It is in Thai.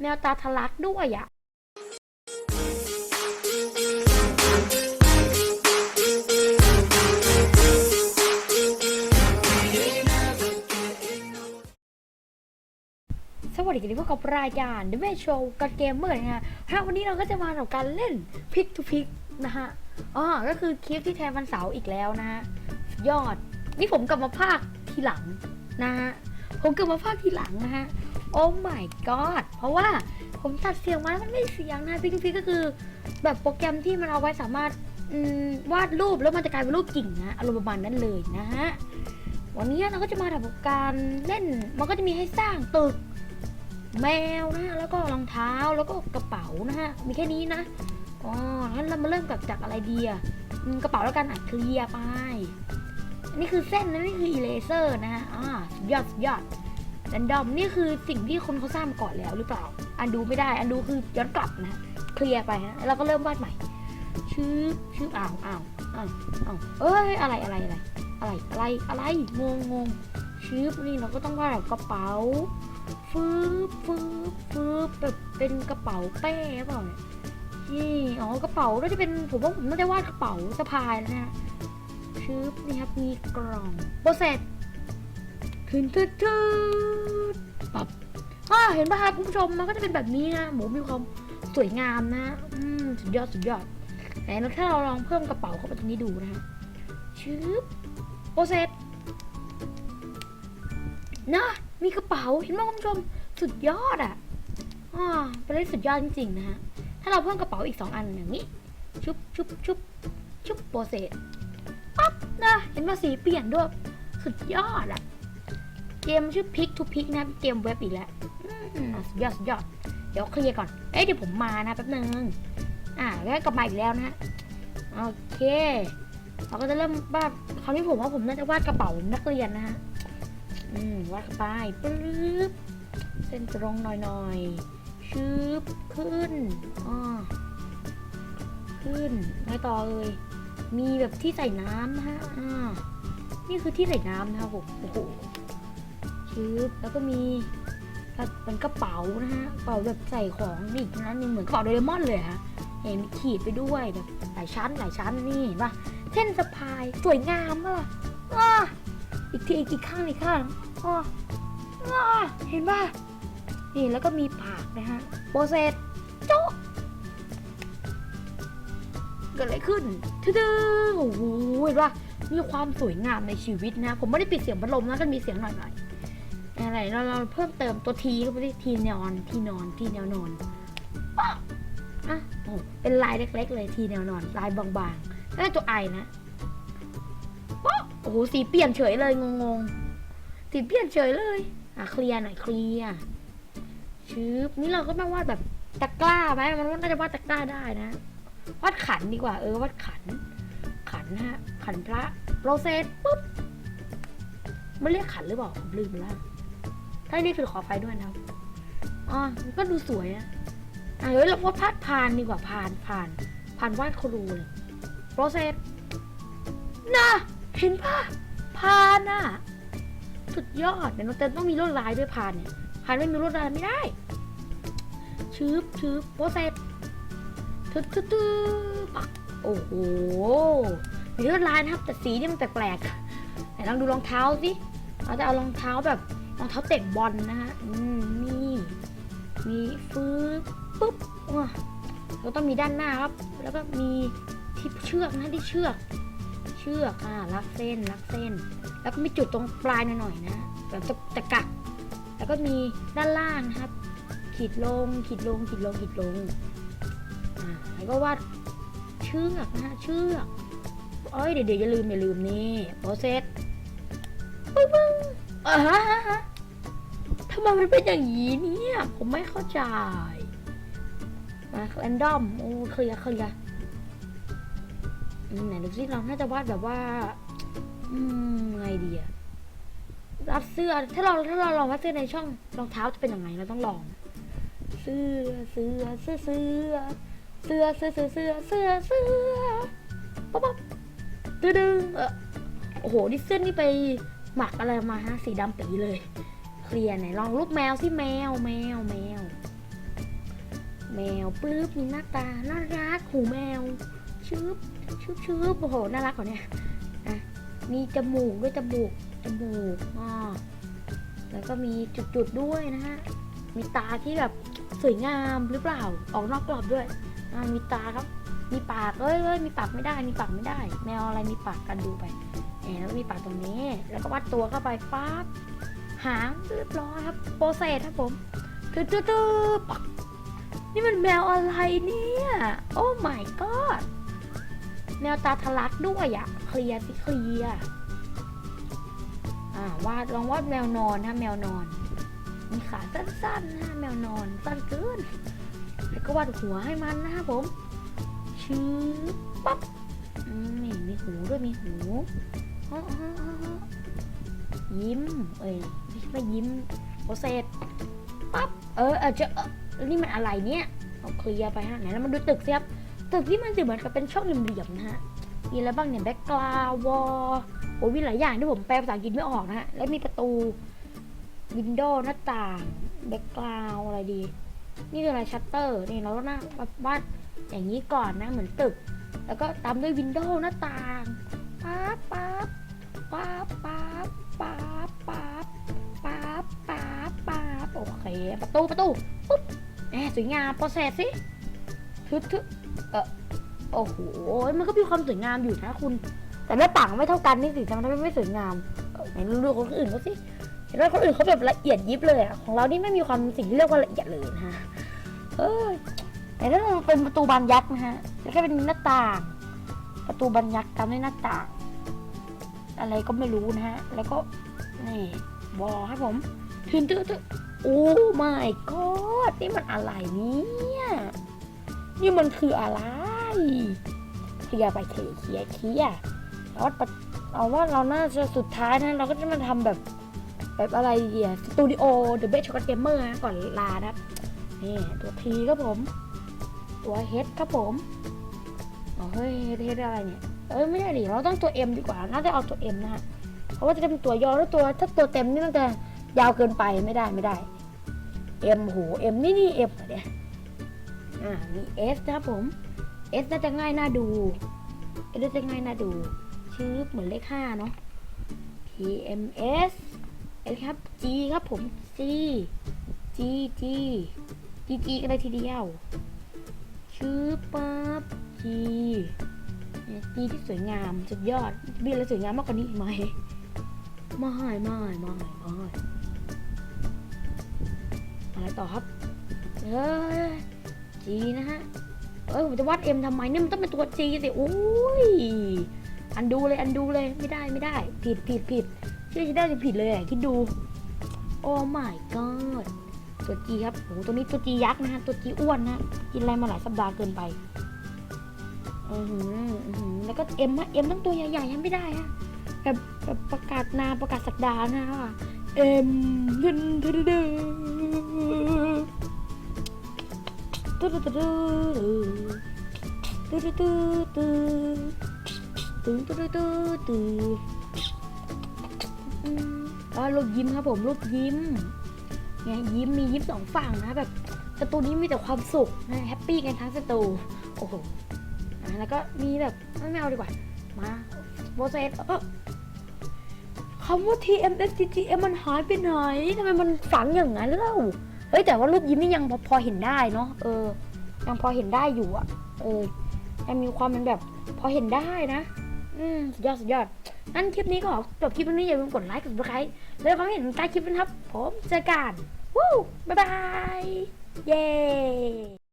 แมวตาทะลักด้วยอะสวัสดีกันที่พวกกับรายการ The Way Show กับเกมเมอร์นะฮะวันนี้เราก็จะมาทำการเล่น Pick to Pick นะฮะอ๋อก็คือคลิปที่แทนวันเสาร์อีกแล้วนะฮะยอด นี่ผมกลับมาภาคทีหลังนะฮะผมกลับมาภาคทีหลังนะฮะ อ้ my god เพราะว่าผมตัดเสียงมาแล้วมันไม่เสียงนะพิกพิกก็คือ แบบโปรแกรมที่มันเอาไว้สามารถวาดรูปแล้วมันจะกลายเป็นรูปกิ่งนะอารมณ์ประมาณนั้นเลยนะฮะวันนี้เราก็จะมาทำการเล่นมันก็จะมีให้สร้างตึกแมวนะฮะแล้วก็รองเท้าแล้วก็กระเป๋านะฮะมีแค่นี้นะอ๋องั้นเรามาเริ่มกับจากอะไรดีอะกระเป๋าแล้วกันอะเคลียร์ไปนนี้คือเส้นนะนี่คืออีเลเซอร์นะฮะอ่าสุดยอดยอด รนดอมนี่คือสิ่งที่คนเขาสร้างมาก่อนแล้วหรือเปล่า อันดูไม่ได้อันดูคือย้อนกลับนะเคลียร์ไปฮะแล้วเราก็เริ่มวาดใหม่ ชื่อชื่ออ้าวอ้าวอ้าวอ้าวเอ้ยอะไรอะไรอะไรอะไรอะไรอะไรงงงงชื่อนี่เราก็ต้องวาดแบบกระเป๋าฟืบฟืบฟืบแบบเป็นกระเป๋าเป้เปล่าเนี่ยนี่อ๋อกระเป๋าน่าจะเป็นผมว่าผมน่าจะวาดกระเป๋าสะพายนะฮะชืบนี่ครับมีกล่องโปรเซส ถึงทึดทึดปับอ่าเห็นป่ะครับคุณผู้ชมมันก็จะเป็นแบบนี้นะหมูมีความสวยงามนะอืมสุดยอดสุดยอดไหนแล้วถ้าเราลองเพิ่มกระเป๋าเข้าไปตรงนี้ดูนะฮะชืบโปรเซสนะมีกระเป๋าเห็นไหมคุณผู้ชมสุดยอดอะอ่าเป็นเรื่องสุดยอดจริงๆนะฮะถ้าเราเพิ่มกระเป๋าอีกสองอันอย่างนี้ ชุบชุบชุบชุบโปรเซสปั๊บนะเห็นว่าสีเปลี่ยนด้วย สุดยอดอะ เกมชื่อ Pick to Pick นะเกมเว็บอีกแล้วอืมสุดยอดสุดยอดเดี๋ยวเคลียร์ก่อน เอ๊ะเดี๋ยวผมมานะแป๊บนึง อ่าแล้วกลับมาอีกแล้วนะฮะโอเค เราก็จะเริ่มวาดคราวนี้ผมว่าผมน่าจะวาดกระเป๋านักเรียนนะฮะ อืมวาดเข้าไปปึ๊บเส้นตรงหน่อยๆชืบขึ้นอ่าขึ้นไงต่อเลย มีแบบที่ใส่น้ำนะฮะอ่านี่คือที่ใส่น้ำนะครับผมโอ้โห ชืบแล้วก็มีแบบเป็นกระเป๋านะฮะกระเป๋าแบบใส่ของนี่อีกนะนี่เหมือนกระเป๋าโดเรมอนเลยฮะเห็นมีขีดไปด้วยแบบหลายชั้นหลายชั้นนี่เห็นปะเส้นสะพายสวยงามมากอ่าอีกทีอีกข้างอีกข้างอ่าอ่าเห็นปะนี่แล้วก็มีปากนะฮะโปรเซสโจ๊ะเกิดอะไรขึ้นทื่อๆโอ้โหเห็นปะมีความสวยงามในชีวิตนะ ผมไม่ได้ปิดเสียงพัดลมนะก็มีเสียงหน่อยๆ อะไรเราเราเพิ่มเติมตัวทีเข้าไปที่ทีนอนทีนอนทีแนวนอนป๊ะอะโอ้เป็นลายเล็ก ๆ เลยทีแนวนอน ลายบางๆแล้วตัวไอนะป๊ะโอ้โหสีเปลี่ยนเฉยเลยงงๆสีเปลี่ยนเฉยเลยอะเคลียร์หน่อยเคลียร์ชืบนี่เราก็มาวาดแบบตะกร้าไหมมันน่าจะวาดตะกร้าได้นะวาดขันดีกว่า เออวาดขัน ขันฮะขันพระโปรเซสปุ๊บมันเรียกขันหรือเปล่าผมลืมแล้ว ถ้าเรียกคือขอไฟด้วยนะครับอ๋อมันก็ดูสวยนะอะเฮ้ยเราวาดพาดพานดีกว่าพานพานพานวาดครูเลยโปรเซสน่ะเห็นปะพานอะสุดยอดเดี๋ยวเราต้องมีลวดลายด้วยพานเนี่ยพานไม่มีลวดลายไม่ได้ชืบชืบโปรเซสทึดทึดทึดปักโอ้โหมีลวดลายนะครับแต่สีนี่มันแปลกๆไหนลองดูรองเท้าสิเราจะเอารองเท้าแบบ รองเท้าเตะบอลนะฮะอืมนี่มีฟืบปุ๊บว้าเราต้องมีด้านหน้าครับ แล้วก็มีที่เชือกนะที่เชือก เชือกอ่ารักเส้นรักเส้น แล้วก็มีจุดตรงปลายหน่อยๆนะแบบจะจะกักแล้วก็มีด้านล่างนะครับ ขีดลงขีดลงขีดลงขีดลงอ่าแล้วก็วาดเชือกนะฮะเชือกเอ้ยเดี๋ยวเดี๋ยวอย่าลืมอย่าลืมนี่โปรเซสปึ้งปึ้ง อ่าฮะทำไมมันเป็นอย่างนี้เนี่ย ผมไม่เข้าใจ มาแรนดอมโอ้เคลียร์เคลียร์ไหนดูสิเราน่าจะวาดแบบว่า อืมไงดีอะรัดเสื้อ ถ้าเราถ้าเราลองวัดเสื้อในช่องรองเท้าจะเป็นยังไงเราต้องลอง เสื้อเสื้อเสื้อเสื้อเสื้อเสื้อเสื้อเสื้อเสื้อเสื้อป๊บป๊บตึ้งดึงเออโอ้โหนี่เสื้อนี่ไป หมักอะไรมาฮะสีดำปีเลย เคลียร์ไหนลองรูปแมวสิแมวแมวแมว แมวปลื้บมีหน้าตาน่ารักหูแมวชืบชืบชืบโอ้โหน่ารักกว่านี่อะมีจมูกด้วยจมูกจมูกอ่าแล้วก็มีจุดๆด้วยนะฮะมีตาที่แบบสวยงามหรือเปล่า ออกนอกกรอบด้วยอ่ามีตาครับ มีปากเอ้ยเอ้ยมีปากไม่ได้ มีปากไม่ได้ แมวอะไรมีปากกันดูไป แหมแล้วก็มีปากตรงนี้ แล้วก็วัดตัวเข้าไปปั๊บหางเรียบร้อยครับโปรเซสครับผมตื้อตื้อตื้อปักนี่มันแมวอะไรเนี่ย โอ้ my god แมวตาทะลักด้วยอะเคลียร์สิเคลียร์อ่าวาดลองวาดแมวนอนนะแมวนอน มีขาสั้นๆนะแมวนอนสั้นเกินแล้วก็วาดหัวให้มันนะครับผมชื้อปั๊บอืมนี่มีหูด้วยมีหู ยิ้ม เอ้ยไม่ใช่ว่ายิ้มโปรเซสปั๊บ เออเออจะนี่มันอะไรเนี่ยเอาเคลียร์ไปฮะไหนแล้วมาดูตึกสิครับ ตึกที่มันจะเหมือนกับเป็นช่องเหลี่ยมๆนะฮะ มีอะไรบ้างเนี่ยแบ็กกราวอโอ้มีหลายอย่างที่ผมแปลภาษาอังกฤษไม่ออกนะฮะ แล้วมีประตูวินโดว์หน้าต่างแบ็กกราวอะไรดี นี่คืออะไรชัตเตอร์นี่เราต้องหน้าวาดอย่างนี้ก่อนนะเหมือนตึก แล้วก็ตามด้วยวินโดว์หน้าต่างปั๊บปั๊บ ตูประตูปุ๊บแหมสวยงามโปรเซสสิทึทึเออโอ้โหมันก็มีความสวยงามอยู่นะคุณ แต่หน้าต่างไม่เท่ากันนี่สิทำไมไม่สวยงามไหนดูคนอื่นเขาสิเห็นว่าคนอื่นเขาแบบละเอียดยิบเลยอะของเรานี่ไม่มีความสิ่งที่เรียกว่าละเอียดเลยนะฮะเออแต่ถ้าเราเป็นประตูบานยักษ์นะฮะแล้วก็เป็นหน้าต่าง ประตูบานยักษ์ตามด้วยหน้าต่าง อะไรก็ไม่รู้นะฮะแล้วก็นี่บอให้ผมถึงตื้อตื้อ โอ้ my god นี่มันอะไรเนี่ย นี่มันคืออะไรเคลียไปเคลียร์เคลียร์เคลียร์แล้วว่าเอาว่าเราน่าจะสุดท้ายนะเราก็จะมาทำแบบแบบอะไรเดีอะสตูดิโอเดอะเบสช็อกเกมเมอร์ก่อนลานะครับนี่ตัวทีครับผม ตัวเฮดครับผมอ๋อเฮ้ยเฮดอะไรเนี่ย เอ้ยไม่ได้ดิเราต้องตัวเอ็มดีกว่า น่าจะเอาตัวเอ็มนะฮะเพราะว่าจะเป็นตัวย่อแล้วตัวถ้าตัวเต็มนี่มันจะ ยาวเกินไปไม่ได้ไม่ได้เอ็มโหเอ็มนี่นี่เอ็มเนี่ยอ่ามีเอสนะครับผมเอสน่าจะง่ายน่าดูเอสน่าจะง่ายน่าดู ชื่อเหมือนเลขห้าเนาะ P M S เอครับ G ครับผม G G G G G ก็ได้ทีเดียว ชื่อปั๊บ G G ที่สวยงามสุดยอดมีอะไรสวยงามมากกว่านี้อีกไหมไม่ไม่ไม่ไม่ อะไรต่อครับ เอ้ย G นะฮะ เอ้ยผมจะวาด M ทำไมเนี่ยมันต้องเป็นตัว G สิโอ้ย อันดูเลยอันดูเลยไม่ได้ไม่ได้ ผิดผิดผิดชื่อจะได้จะผิดเลยคิดดู โอ้ my god ตัว G ครับโอ้ตัวนี้ตัว G ยักษ์นะฮะ ตัว G อ้วนนะ กินอะไรมาหลายสัปดาห์เกินไปอือหืออือหือแล้วก็ M ฮะ M ต้องตัวใหญ่ๆฮะไม่ได้ฮะแบบแบบประกาศนาประกาศสัปดาห์นะ ว่า M ดึนดึนดึนตึ๊ดตึ๊ดตึ๊ดตึ๊ดตึ๊ดตึ๊ดตึ๊ดตึ๊ดตึ๊ดตึ๊ดตึ๊ดอืมอ่ารูปยิ้มครับผมรูปยิ้มเนี่ยยิ้มมียิ้มสองฝั่งนะแบบสตูนี้มีแต่ความสุขนะแฮปปี้กันทั้งสตูโอ้โหแล้วก็มีแบบไม่เอาดีกว่ามาโบเซตเออ คำว่า TMS TTM มันหายไปไหนทำไมมันฝังอย่างนั้นเล่าเฮ้ยแต่ว่ารูปยิ้มนี่ยังพอพอเห็นได้เนาะเออ ยังพอเห็นได้อยู่อะเออยังมีความเป็นแบบ พอเห็นได้นะ อืมสุดยอดสุดยอดงั้นคลิปนี้ก็ขอจบคลิปนี้อย่าลืมกดไลค์กดซับสไครต์แล้วความเห็นใต้คลิปนะครับ ผมเจอกัน วู้บ๊ายบาย เย้